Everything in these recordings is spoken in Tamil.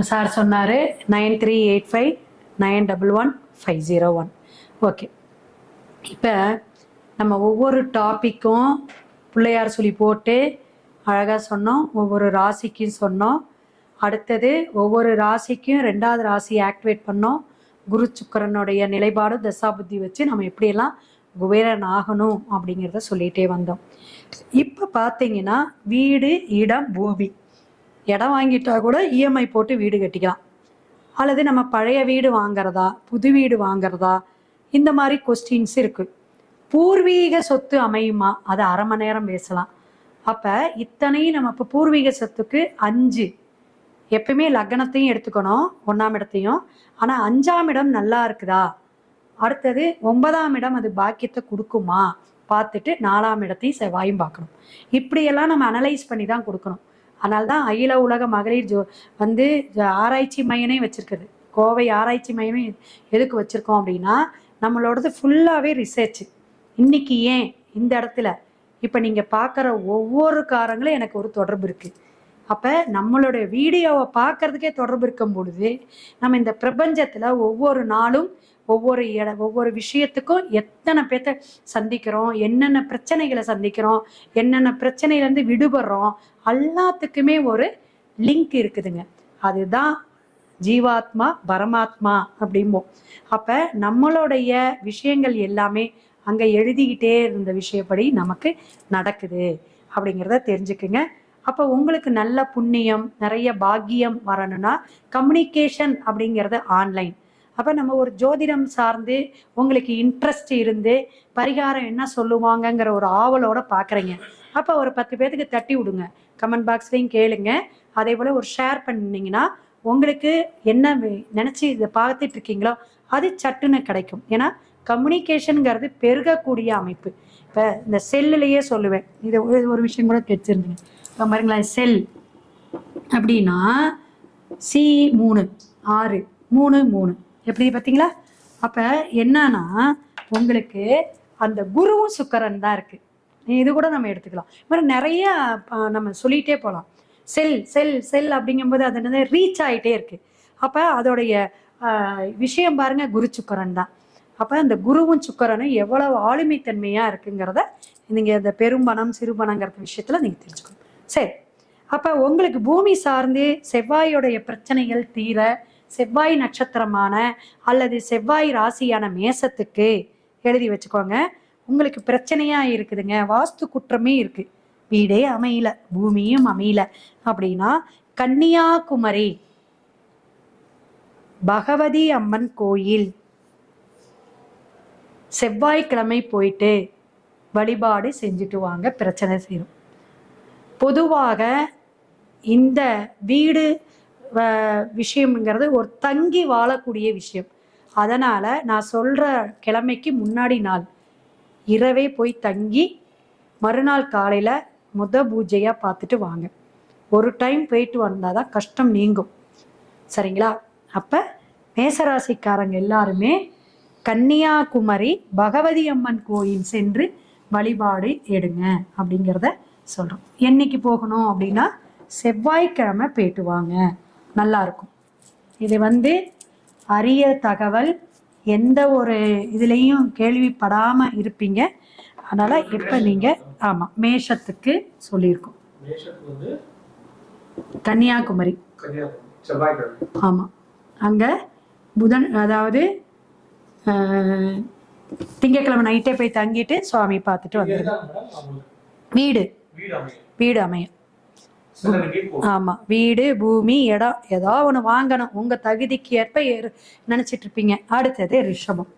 சார் சொன்னார் nine three eight five nine double one five zero one. Okay. இப்போ நம்ம ஒவ்வொரு டாப்பிக்கும் பிள்ளையார் சொல்லி போட்டு அழகாக சொன்னோம் ஒவ்வொரு ராசிக்கும் சொன்னோம். அடுத்தது ஒவ்வொரு ராசிக்கும் ரெண்டாவது ராசியை ஆக்டிவேட் பண்ணோம். குரு சுக்கரனுடைய நிலைப்பாடு தசாபுத்தி வச்சு நம்ம எப்படியெல்லாம் குபேரன் ஆகணும் அப்படிங்கிறத சொல்லிகிட்டே வந்தோம். இப்போ பார்த்தீங்கன்னா வீடு இடம் பூமி. இடம் வாங்கிட்டா கூட இஎம்ஐ போட்டு வீடு கட்டிக்கலாம். அல்லது நம்ம பழைய வீடு வாங்குறதா புது வீடு வாங்குறதா இந்த மாதிரி கொஸ்டின்ஸ் இருக்குது பூர்வீக சொத்து அமையுமா? அதை அரை மணி நேரம் பேசலாம். அப்போ இத்தனையும் நம்ம இப்போ பூர்வீக சொத்துக்கு அஞ்சு. எப்பயுமே லக்னத்தையும் எடுத்துக்கணும் ஒன்றாம் இடத்தையும். ஆனால் அஞ்சாம் இடம் நல்லா இருக்குதா? அடுத்தது ஒன்பதாம் இடம் அது பாக்கியத்தை கொடுக்குமா? பார்த்துட்டு நாலாம் இடத்தையும் செவ்வாயும் பார்க்கணும். இப்படியெல்லாம் நம்ம அனலைஸ் பண்ணி தான் கொடுக்கணும். அதனால தான் அகில உலக மகளிர் ஜோ வந்து ஆராய்ச்சி மையனே வச்சிருக்குது. கோவை ஆராய்ச்சி மையமே எதுக்கு வச்சுருக்கோம் அப்படின்னா நம்மளோடது ஃபுல்லாகவே ரிசர்ச் இன்னைக்கு ஏன் இந்த இடத்துல? இப்போ நீங்கள் பார்க்குற ஒவ்வொரு காரங்களும் எனக்கு ஒரு தொடர்பு இருக்குது அப்போ நம்மளுடைய வீடியோவை பார்க்கறதுக்கே தொடர்பு இருக்கும் பொழுது நம்ம இந்த பிரபஞ்சத்தில் ஒவ்வொரு நாளும் ஒவ்வொரு இட ஒவ்வொரு விஷயத்துக்கும் எத்தனை பேர்த்த சந்திக்கிறோம் என்னென்ன பிரச்சனைகளை சந்திக்கிறோம் என்னென்ன பிரச்சனையிலேருந்து விடுபடுறோம் எல்லாத்துக்குமே ஒரு லிங்க் இருக்குதுங்க. அதுதான் ஜீவாத்மா பரமாத்மா அப்படிம்போம். அப்போ நம்மளுடைய விஷயங்கள் எல்லாமே அங்கே எழுதிக்கிட்டே இருந்த விஷயப்படி நமக்கு நடக்குது அப்படிங்கிறத தெரிஞ்சுக்குங்க. அப்போ உங்களுக்கு நல்ல புண்ணியம் நிறைய பாக்கியம் வரணும்னா கம்யூனிகேஷன் அப்படிங்கிறது ஆன்லைன் அப்போ நம்ம ஒரு ஜோதிடம் சார்ந்து உங்களுக்கு இன்ட்ரெஸ்ட் இருந்து பரிகாரம் என்ன சொல்லுவாங்கங்கிற ஒரு ஆவலோட பார்க்குறீங்க அப்போ ஒரு பத்து பேர்த்துக்கு தட்டி விடுங்க. கமெண்ட் பாக்ஸ்லையும் கேளுங்க. அதே போல் ஒரு ஷேர் பண்ணீங்கன்னா உங்களுக்கு என்ன நினச்சி நினைச்சு இதை பார்த்துட்டு இருக்கீங்களோ அது சட்டுன்னு கிடைக்கும். ஏன்னா கம்யூனிகேஷனுங்கிறது பெருகக்கூடிய அமைப்பு. இப்போ இந்த செல்லுலேயே சொல்லுவேன். இது ஒரு- விஷயம் கூட கேட்டிருந்தீங்க. இப்போ பாருங்களேன் செல். அப்படின்னா சி மூணு ஆறு மூணு மூணு. எப்படி பார்த்தீங்களா? அப்போ என்னன்னா உங்களுக்கு அந்த குருவும் சுக்கரன் தான் இருக்கு. இது கூட நம்ம எடுத்துக்கலாம். இது மாதிரி நிறைய நம்ம சொல்லிகிட்டே போகலாம். செல் செல் செல் அப்படிங்கும்போது அது என்னது? ரீச் ஆகிட்டே இருக்கு. அப்போ அதோடைய விஷயம் பாருங்க குரு சுக்கரன் தான். அப்போ அந்த குருவும் சுக்கரனும் எவ்வளவு ஆளுமைத்தன்மையாக இருக்குங்கிறத நீங்கள் இந்த பெரும்பணம் சிறுபணங்கிறது விஷயத்தில் நீங்கள் தெரிஞ்சுக்கணும். சரி. அப்போ உங்களுக்கு பூமி சார்ந்து செவ்வாயோடைய பிரச்சனைகள் தீர செவ்வாய் நட்சத்திரமான அல்லது செவ்வாய் ராசியான மேசத்துக்கு எழுதி வச்சுக்கோங்க. உங்களுக்கு பிரச்சனையா இருக்குதுங்க. வாஸ்து குற்றமே இருக்கு. வீடே அமையல பூமியும் அமையல அப்படின்னா கன்னியாகுமரி பகவதி அம்மன் கோயில் செவ்வாய்க்கிழமை போயிட்டு வழிபாடு செஞ்சுட்டு வாங்க பிரச்சனை செய்யும் பொதுவாக இந்த வீடு விஷயம்ங்கிறது ஒரு தங்கி வாழக்கூடிய விஷயம். அதனால் நான் சொல்கிற கிழமைக்கு முன்னாடி நாள் இரவே போய் தங்கி மறுநாள் காலையில் முத பூஜையாக பார்த்துட்டு வாங்க. ஒரு டைம் போயிட்டு வந்தால் தான் கஷ்டம் நீங்கும். சரிங்களா? அப்போ மேசராசிக்காரங்க எல்லாருமே கன்னியாகுமரி பகவதி அம்மன் கோயில் சென்று வழிபாடு எடுங்க அப்படிங்கிறத சொல்கிறோம் என்னைக்கு போகணும் அப்படின்னா செவ்வாய்க்கிழமை போயிட்டு வாங்க. நல்லா இருக்கும். இது வந்து அரிய தகவல். எந்த ஒரு இதுலேயும் கேள்விப்படாமல் இருப்பீங்க. அதனால் இப்போ நீங்கள் ஆமாம் மேஷத்துக்கு சொல்லியிருக்கோம். கன்னியாகுமரி. ஆமாம் அங்கே புதன் அதாவது திங்கட்கிழமை நைட்டே போய் தங்கிட்டு சுவாமி பார்த்துட்டு வந்துடுங்க வீடு. வீடு அமையும். ஆமாம் வீடு பூமி இடம் ஏதோ ஒன்று வாங்கணும். உங்கள் தகுதிக்கு ஏற்ப ஏறு- நினைச்சிட்டு இருப்பீங்க. அடுத்தது ரிஷபம்.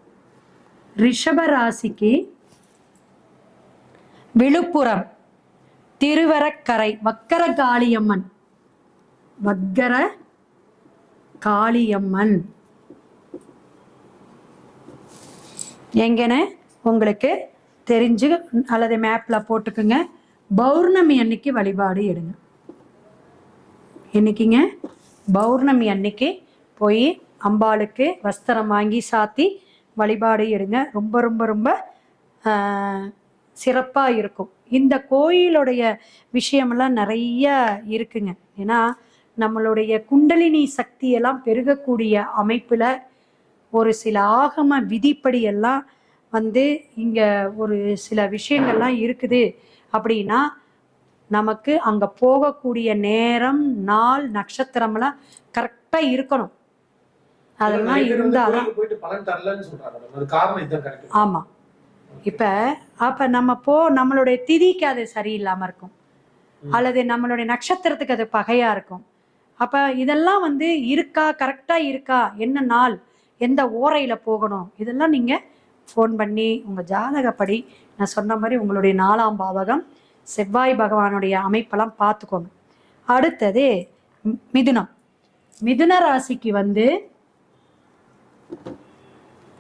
ரிஷப ராசிக்கு விழுப்புரம் திருவரக்கரை வக்கர காளியம்மன் வக்கர காளியம்மன். எங்கன்னு உங்களுக்கு தெரிஞ்சு அல்லது மேப்பில் போட்டுக்குங்க. பௌர்ணமி அன்னைக்கு வழிபாடு எடுங்க. என்னைக்குங்க? பௌர்ணமி அன்னைக்கு போய் அம்பாளுக்கு வஸ்திரம் வாங்கி சாத்தி வழிபாடு எடுங்க. ரொம்ப ரொம்ப ரொம்ப சிறப்பாக இருக்கும். இந்த கோயிலுடைய விஷயமெல்லாம் நிறைய இருக்குங்க. ஏன்னா நம்மளுடைய குண்டலினி சக்தியெல்லாம் பெருகக்கூடிய அமைப்பில் ஒரு சில ஆகம விதிப்படியெல்லாம் வந்து இங்கே ஒரு சில விஷயங்கள்லாம் இருக்குது. அப்படின்னா நமக்கு அங்கே போகக்கூடிய நேரம் நாள் நட்சத்திரம்லாம் கரெக்டாக இருக்கணும். அதெல்லாம் கரெக்ட் ஆமாம் இப்போ அப்போ நம்ம போ நம்மளுடைய திதிக்கு அது சரியில்லாமல் இருக்கும். அல்லது நம்மளுடைய நட்சத்திரத்துக்கு அது பகையாக இருக்கும். அப்போ இதெல்லாம் வந்து இருக்கா கரெக்டாக இருக்கா? என்ன நாள்? எந்த ஓரையில் போகணும்? இதெல்லாம் நீங்கள் ஃபோன் பண்ணி உங்கள் ஜாதகப்படி நான் சொன்ன மாதிரி உங்களுடைய நாலாம் பாவகம் செவ்வாய் பகவானுடைய அமைப்பெல்லாம் பார்த்துக்கோங்க. அடுத்தது மி- மிதுனம். மிதுன ராசிக்கு வந்து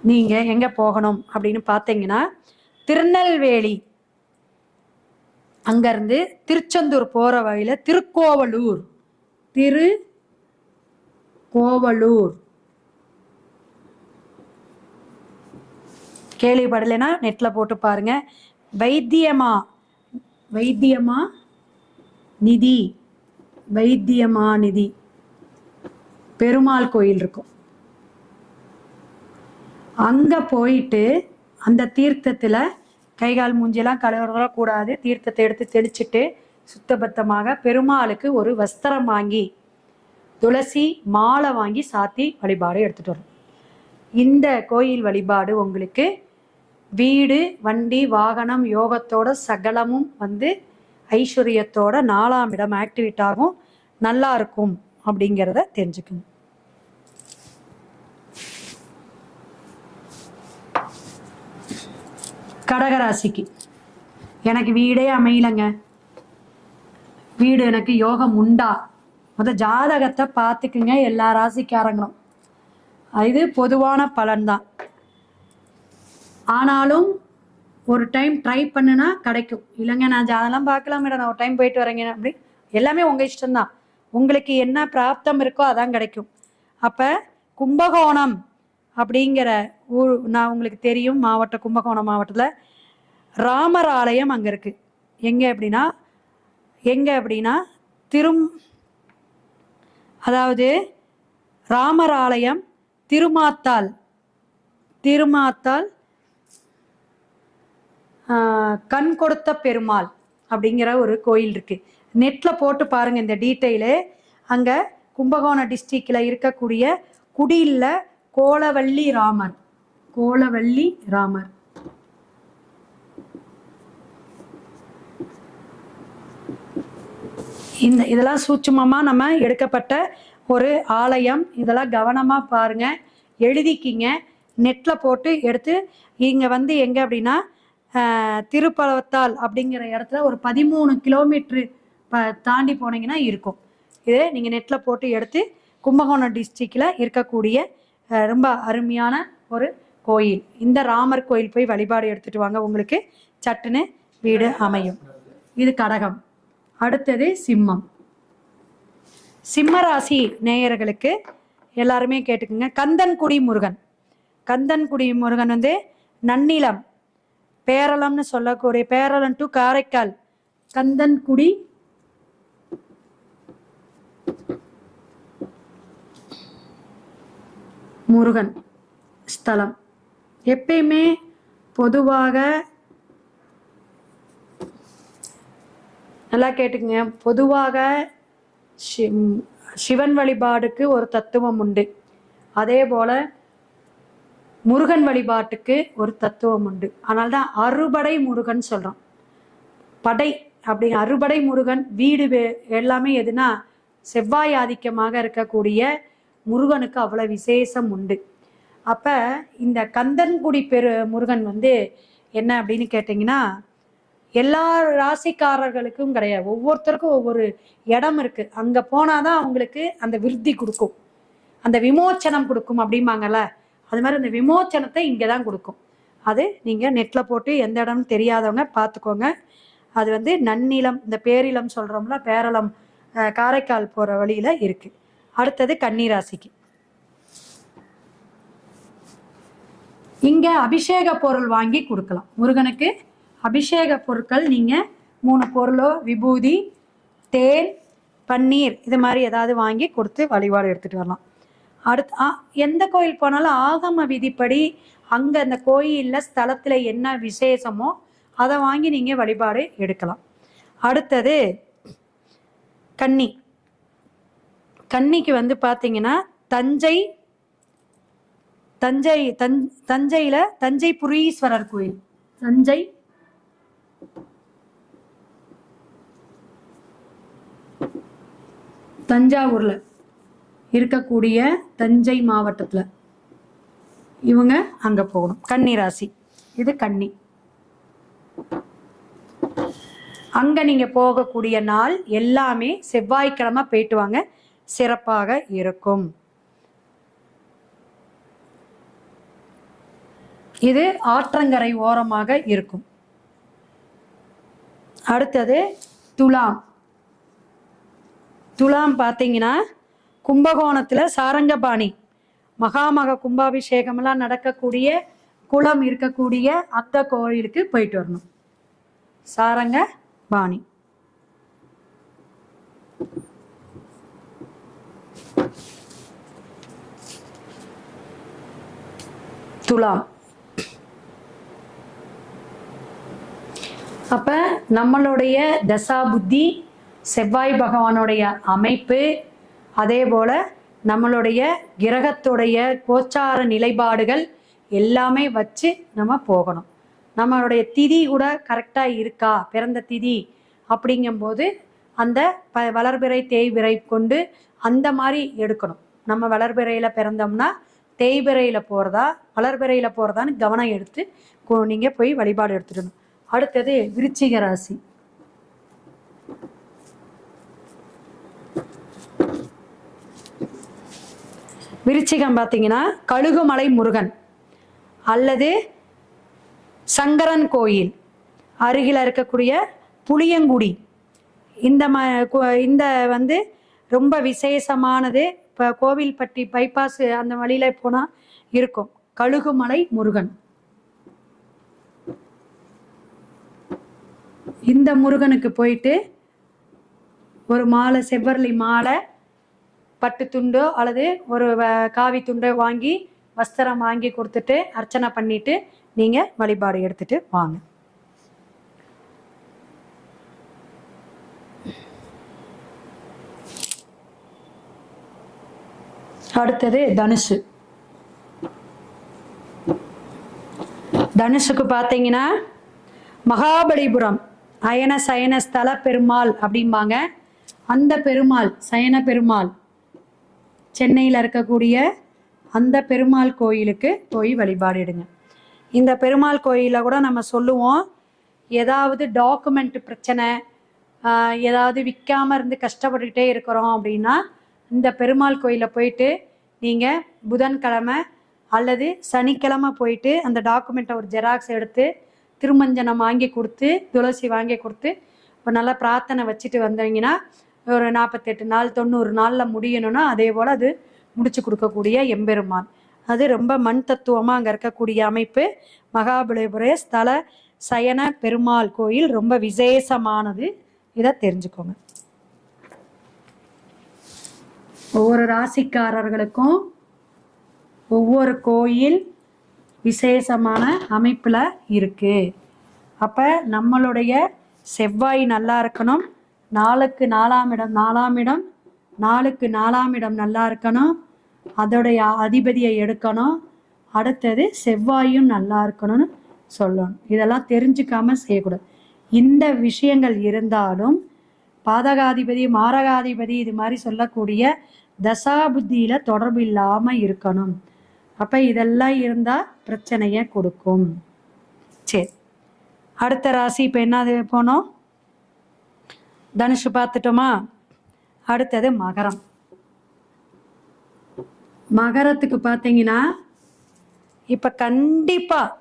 நீங்க எங்க போகணும் அப்படின்னு பார்த்தீங்கன்னா திருநெல்வேலி. அங்கிருந்து திருச்செந்தூர் போற வழியில திருக்கோவலூர். திரு கோவலூர் கேள்விப்படலைன்னா நெட்டில் போட்டு பாருங்க. வைத்தியமா? வைத்தியமா? நிதி. வைத்தியமா நிதி. பெருமாள் கோயில் இருக்கும். அங்கே போயிட்டு அந்த தீர்த்தத்தில் கைகால் மூஞ்சியெல்லாம் கழுவுறதெல்லாம் கூடாது. தீர்த்தத்தை எடுத்து தெளிச்சுட்டு சுத்தபத்தமாக பெருமாளுக்கு ஒரு வஸ்திரம் வாங்கி துளசி மாலை வாங்கி சாத்தி வழிபாடு எடுத்துகிட்டு வரும். இந்த கோயில் வழிபாடு உங்களுக்கு வீடு வண்டி வாகனம் யோகத்தோட சகலமும் வந்து ஐஸ்வர்யத்தோட நாலாம் இடம் ஆக்டிவேட் ஆகும். நல்லா இருக்கும் அப்படிங்கிறத தெரிஞ்சுக்கணும். கடகராசிக்கு. எனக்கு வீடே அமையலைங்க. வீடு எனக்கு யோகம் உண்டா? முத ஜாதகத்தை பார்த்துக்குங்க எல்லா ராசிக்காரங்களும். இது பொதுவான பலன்தான். ஆனாலும் ஒரு டைம் ட்ரை பண்ணுனா கிடைக்கும். இல்லைங்க நான் அதெல்லாம் பார்க்கலாம் மேடம் நான் ஒரு டைம் போயிட்டு வரேங்க. அப்படி எல்லாமே உங்கள் இஷ்டம்தான். உங்களுக்கு என்ன பிராப்தம் இருக்கோ அதான் கிடைக்கும். அப்போ கும்பகோணம் அப்படிங்கிற ஊர் நான் உங்களுக்கு தெரியும் மாவட்டம் கும்பகோணம் மாவட்டத்தில் ராமர் ஆலயம் அங்கே இருக்குது எங்கே அப்படின்னா எங்கே அப்படின்னா திரும் அதாவது ராமர் ஆலயம் திருமாத்தால் திருமாத்தால் கண் கொடுத்த பெருமாள் அப்படிங்கிற ஒரு கோயில் இருக்கு. நெட்டில் போட்டு பாருங்க இந்த டீட்டெயிலு. அங்கே கும்பகோணம் டிஸ்ட்ரிக்ட்ல இருக்கக்கூடிய குடியில் கோலவள்ளி ராமர். கோலவள்ளி ராமர். இந்த இதெல்லாம் சூட்சமமாக நம்ம எடுக்கப்பட்ட ஒரு ஆலயம். இதெல்லாம் கவனமாக பாருங்க. எழுதிக்கிங்க. நெட்டில் போட்டு எடுத்து இங்கே வந்து எங்கே அப்படின்னா திருப்பலவத்தால் அப்படிங்கிற இடத்துல ஒரு பதிமூணு கிலோமீட்ரு ப தாண்டி போனீங்கன்னா இருக்கும். இது நீங்கள் நெட்டில் போட்டு எடுத்து கும்பகோணம் டிஸ்ட்ரிக்டில் இருக்கக்கூடிய ரொம்ப அருமையான ஒரு கோயில். இந்த ராமர் கோயில் போய் வழிபாடு எடுத்துட்டு வாங்க. உங்களுக்கு சட்டுன்னு வீடு அமையும். இது கடகம். அடுத்தது சிம்மம். சிம்மராசி நேயர்களுக்கு எல்லாருமே கேட்டுக்குங்க. கந்தன்குடி முருகன். கந்தன்குடி முருகன் வந்து நன்னிலம் பேரளம்னு சொல்லக்கூடிய பேரளம் டு காரைக்கால். கந்தன்குடி. முருகன் ஸ்தலம். எப்பயுமே பொதுவாக நல்லா கேட்டுக்குங்க. பொதுவாக சிவன் வழிபாடுக்கு ஒரு தத்துவம் உண்டு. அதே போல முருகன் வழிபாட்டுக்கு ஒரு தத்துவம் உண்டு. ஆனால் தான் அறுபடை முருகன் சொல்கிறோம் படை அப்படி அறுபடை முருகன் வீடு வே- எல்லாமே எதுனா செவ்வாய் ஆதிக்கமாக இருக்கக்கூடிய முருகனுக்கு அவ்வளோ விசேஷம் உண்டு. அப்போ இந்த கந்தன்குடி பெரு முருகன் வந்து என்ன அப்படின்னு கேட்டிங்கன்னா எல்லா ராசிக்காரர்களுக்கும் கிடையாது. ஒவ்வொருத்தருக்கும் ஒவ்வொரு இடம் இருக்குது அங்கே போனால் தான் அவங்களுக்கு அந்த விருத்தி கொடுக்கும். அந்த விமோச்சனம் கொடுக்கும் அப்படிம்பாங்கல்ல. அது மாதிரி அந்த விமோச்சனத்தை இங்கே தான் கொடுக்கும். அது நீங்கள் நெட்டில் போட்டு எந்த இடம்னு தெரியாதவங்க பார்த்துக்கோங்க. அது வந்து நன்னிலம் இந்த பேரிலம் சொல்கிறோம்ல பேரளம் காரைக்கால் போகிற வழியில் இருக்குது அடுத்தது கன்னிராசிக்கு. இங்கே அபிஷேக பொருள் வாங்கி கொடுக்கலாம். முருகனுக்கு அபிஷேக பொருட்கள் நீங்கள் மூணு பொருளோ விபூதி தேன் பன்னீர் இது மாதிரி ஏதாவது வாங்கி கொடுத்து வழிபாடு எடுத்துகிட்டு வரலாம். அடுத்து எந்த கோயில் போனாலும் ஆகம விதிப்படி அங்கே அந்த கோயிலில் ஸ்தலத்தில் என்ன விசேஷமோ அதை வாங்கி நீங்கள் வழிபாடு எடுக்கலாம். அடுத்தது கன்னி. கன்னிக்கு வந்து பார்த்தீங்கன்னா தஞ்சை தஞ்சை தஞ் தஞ்சையில் தஞ்சை புரீஸ்வரர் கோயில். தஞ்சை. தஞ்சாவூரில். இருக்கக்கூடிய தஞ்சை மாவட்டத்தில். இவங்க அங்கே போகணும். கன்னி ராசி. இது கன்னி. அங்கே நீங்கள் போகக்கூடிய நாள் எல்லாமே செவ்வாய்க்கிழமை போயிட்டு வாங்க. சிறப்பாக இருக்கும். இது ஆற்றங்கரை ஓரமாக இருக்கும். அடுத்தது துலாம். துலாம் பார்த்தீங்கன்னா கும்பகோணத்தில் சாரங்கபாணி மகாமக கும்பாபிஷேகம்லாம் நடக்கக்கூடிய குளம் இருக்கக்கூடிய அந்த கோயிலுக்கு போயிட்டு வரணும். சாரங்க பாணி துலாம். அப்ப நம்மளுடைய தசா புத்தி செவ்வாய் பகவானுடைய அமைப்பு அதே போல நம்மளுடைய கிரகத்துடைய கோச்சார நிலைப்பாடுகள் எல்லாமே வச்சு நம்ம போகணும். நம்மளுடைய திதி கூட கரெக்டாக இருக்கா? பிறந்த திதி அப்படிங்கும்போது அந்த ப வளர்பிறை தேய்பிறை கொண்டு அந்த மாதிரி எடுக்கணும். நம்ம வளர்பிறையில் பிறந்தோம்னா தேய்பிறையில் போகிறதா வளர்பிறையில் போகிறதான்னு கவனம் எடுத்து நீங்கள் போய் வழிபாடு எடுத்துடணும் அடுத்தது விருச்சிக ராசி. விருச்சிகம் பார்த்தீங்கன்னா கழுகுமலை முருகன் அல்லது சங்கரன் கோயில். அருகில் இருக்கக்கூடிய புளியங்குடி. இந்த ம இந்த வந்து ரொம்ப விசேஷமானது. இப்போ கோவில்பட்டி பைபாஸ் அந்த வழியில் போனால் இருக்கும். கழுகுமலை முருகன். இந்த முருகனுக்கு போயிட்டு ஒரு மாலை செவ்வரளி மாலை பட்டு துண்டோ அல்லது ஒரு வ- காவி துண்டோ வாங்கி வஸ்திரம் வாங்கி கொடுத்துட்டு அர்ச்சனை பண்ணிட்டு நீங்கள் வழிபாடு எடுத்துட்டு வாங்க. அடுத்தது தனுசு. தனுஷுக்கு பார்த்தீங்கன்னா மகாபலிபுரம் அயன சயன ஸ்தல பெருமாள் அப்படிம்பாங்க. அந்த பெருமாள் சயன பெருமாள் சென்னையில் இருக்கக்கூடிய அந்த பெருமாள் கோயிலுக்கு போய் வழிபாடு எடுங்க. இந்த பெருமாள் கோயிலில் கூட நம்ம சொல்லுவோம் ஏதாவது டாக்குமெண்ட் பிரச்சனை ஏதாவது விற்காம இருந்து கஷ்டப்பட்டுக்கிட்டே இருக்கிறோம் அப்படின்னா இந்த பெருமாள் கோயிலில் போயிட்டு நீங்கள் புதன்கிழமை அல்லது சனிக்கிழமை போயிட்டு அந்த டாக்குமெண்ட்டை ஒரு ஜெராக்ஸ் எடுத்து திருமஞ்சனம் வாங்கி கொடுத்து துளசி வாங்கி கொடுத்து ஒரு நல்லா பிரார்த்தனை வச்சுட்டு வந்தீங்கன்னா ஒரு நாற்பத்தெட்டு நாள் தொண்ணூறு நாளில் முடியணும்னா அதே போல் அது முடிச்சு கொடுக்கக்கூடிய எம்பெருமான். அது ரொம்ப மண் தத்துவமாக அங்கே இருக்கக்கூடிய அமைப்பு மகாபலிபுர ஸ்தல சயன பெருமாள் கோயில் ரொம்ப விசேஷமானது. இதை தெரிஞ்சுக்கோங்க. ஒவ்வொரு ராசிக்காரர்களுக்கும் ஒவ்வொரு கோயில் விசேஷமான அமைப்பில் இருக்குது அப்போ நம்மளுடைய செவ்வாய் நல்லா இருக்கணும். நாளுக்கு நாலாம் இடம் நாலாம் இடம் நாளுக்கு நாலாம் இடம் நல்லா இருக்கணும். அதோடைய அதிபதியை எடுக்கணும். அடுத்தது செவ்வாயும் நல்லா இருக்கணும்னு சொல்லணும். இதெல்லாம் தெரிஞ்சுக்காம செய்யக்கூடாது. இந்த விஷயங்கள் இருந்தாலும் பாதகாதிபதி மாரகாதிபதி இது மாதிரி சொல்லக்கூடிய தசாபுத்தியில் தொடர்பு இல்லாமல் இருக்கணும். அப்போ இதெல்லாம் இருந்தால் பிரச்சனையை கொடுக்கும். சரி. அடுத்த ராசி இப்போ என்னது போனோம்? தனுஷு பார்த்துட்டோமா? அடுத்தது மகரம். மகரத்துக்கு பார்த்தீங்கன்னா இப்போ கண்டிப்பாக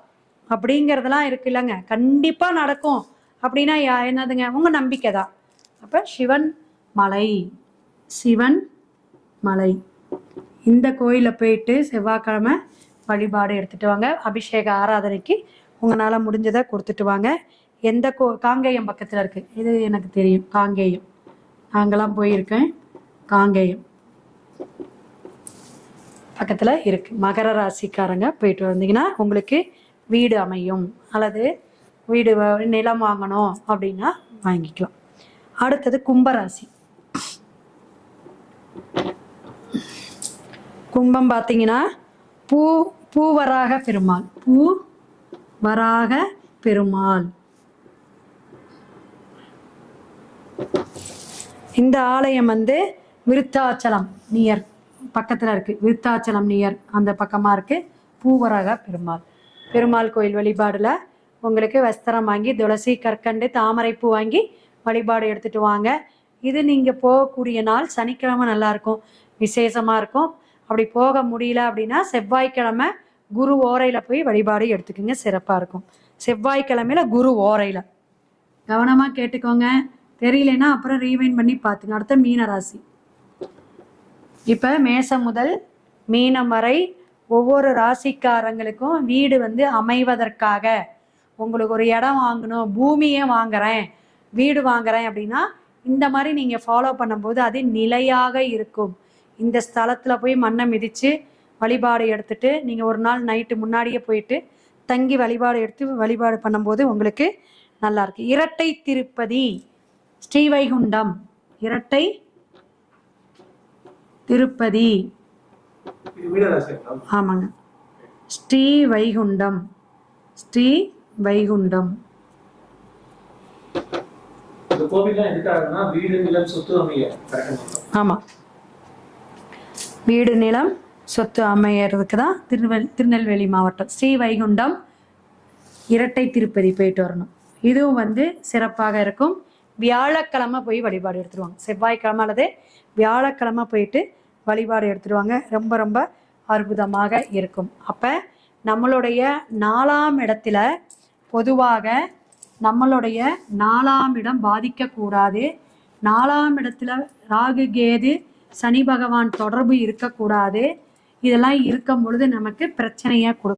அப்படிங்கிறதெல்லாம் இருக்கு இல்லைங்க. கண்டிப்பாக நடக்கும். அப்படின்னா என்னதுங்க? உங்கள் நம்பிக்கை தான். அப்போ சிவன் மலை. சிவன் மலை. இந்த கோயிலில் போயிட்டு செவ்வாய்க்கிழமை வழிபாடு எடுத்துட்டு வாங்க. அபிஷேக ஆராதனைக்கு உங்களால் முடிஞ்சதை கொடுத்துட்டு வாங்க. எந்த கோ காங்கேயம் பக்கத்தில் இருக்குது இது எனக்கு தெரியும். காங்கேயம். அங்கெல்லாம் போயிருக்கேன். காங்கேயம். பக்கத்தில் இருக்குது மகர ராசிக்காரங்க போயிட்டு வந்தீங்கன்னா உங்களுக்கு வீடு அமையும். அல்லது வீடு வ- நிலம் வாங்கணும் அப்படின்னா வாங்கிக்கலாம். அடுத்தது கும்பராசி. கும்பம் பார்த்தீங்கன்னா பூ பூவராக பெருமாள். பூ வராக பெருமாள். இந்த ஆலயம் வந்து விருத்தாச்சலம் நியர் பக்கத்தில் இருக்குது விருத்தாச்சலம் நியர் அந்த பக்கமாக இருக்குது பூவராக பெருமாள். பெருமாள் கோயில் வழிபாடில் உங்களுக்கு வஸ்திரம் வாங்கி துளசி கற்கண்டு தாமரைப்பூ வாங்கி வழிபாடு எடுத்துகிட்டு வாங்க. இது நீங்கள் போகக்கூடிய நாள் சனிக்கிழமை நல்லா இருக்கும். விசேஷமாக இருக்கும். அப்படி போக முடியல அப்படின்னா செவ்வாய்க்கிழமை குரு ஓரையில் போய் வழிபாடு எடுத்துக்கோங்க. சிறப்பாக இருக்கும். செவ்வாய்க்கிழமையில குரு ஓரையில். கவனமாக கேட்டுக்கோங்க. தெரியலனா அப்புறம் ரீவைன் பண்ணி பார்த்துங்க அடுத்த மீன ராசி இப்போ மேசம் முதல் மீனம் வரை ஒவ்வொரு ராசிக்காரங்களுக்கும் வீடு வந்து அமைவதற்காக உங்களுக்கு ஒரு இடம் வாங்கணும் பூமியே வாங்குறேன் வீடு வாங்குறேன் அப்படின்னா இந்த மாதிரி நீங்கள் ஃபாலோ பண்ணும்போது அது நிலையாக இருக்கும். இந்த ஸ்தலத்தில் போய் மண்ணை மிதித்து வழிபாடு எடுத்துட்டு நீங்கள் ஒரு நாள் நைட்டு முன்னாடியே போயிட்டு தங்கி வழிபாடு எடுத்து வழிபாடு பண்ணும்போது உங்களுக்கு நல்லாயிருக்கு இரட்டை திருப்பதி. ஸ்ரீவைகுண்டம். இரட்டை திருப்பதி. ஆமாங்க. ஸ்ரீ வைகுண்டம் ஸ்ரீ வைகுண்டம் ஆமாம் வீடு நிலம் சொத்து அமையறதுக்கு தான் திருநெல் திருநெல்வேலி மாவட்டம். ஸ்ரீ வைகுண்டம் இரட்டை திருப்பதி போயிட்டு வரணும். இதுவும் வந்து சிறப்பாக இருக்கும். வியாழக்கிழமை போய் வழிபாடு எடுத்துருவாங்க. செவ்வாய்க்கிழமை அல்லது வியாழக்கிழமை போயிட்டு வழிபாடு எடுத்துருவாங்க. ரொம்ப ரொம்ப அற்புதமாக இருக்கும். அப்போ நம்மளுடைய நாலாம் இடத்துல பொதுவாக நம்மளுடைய நாலாம் இடம் பாதிக்கக்கூடாது. நாலாம் இடத்துல ராகு கேது சனி பகவான் தொடர்பு இருக்கக்கூடாது. இதெல்லாம் இருக்கும் பொழுது நமக்கு பிரச்சனையாக கொடுக்கும்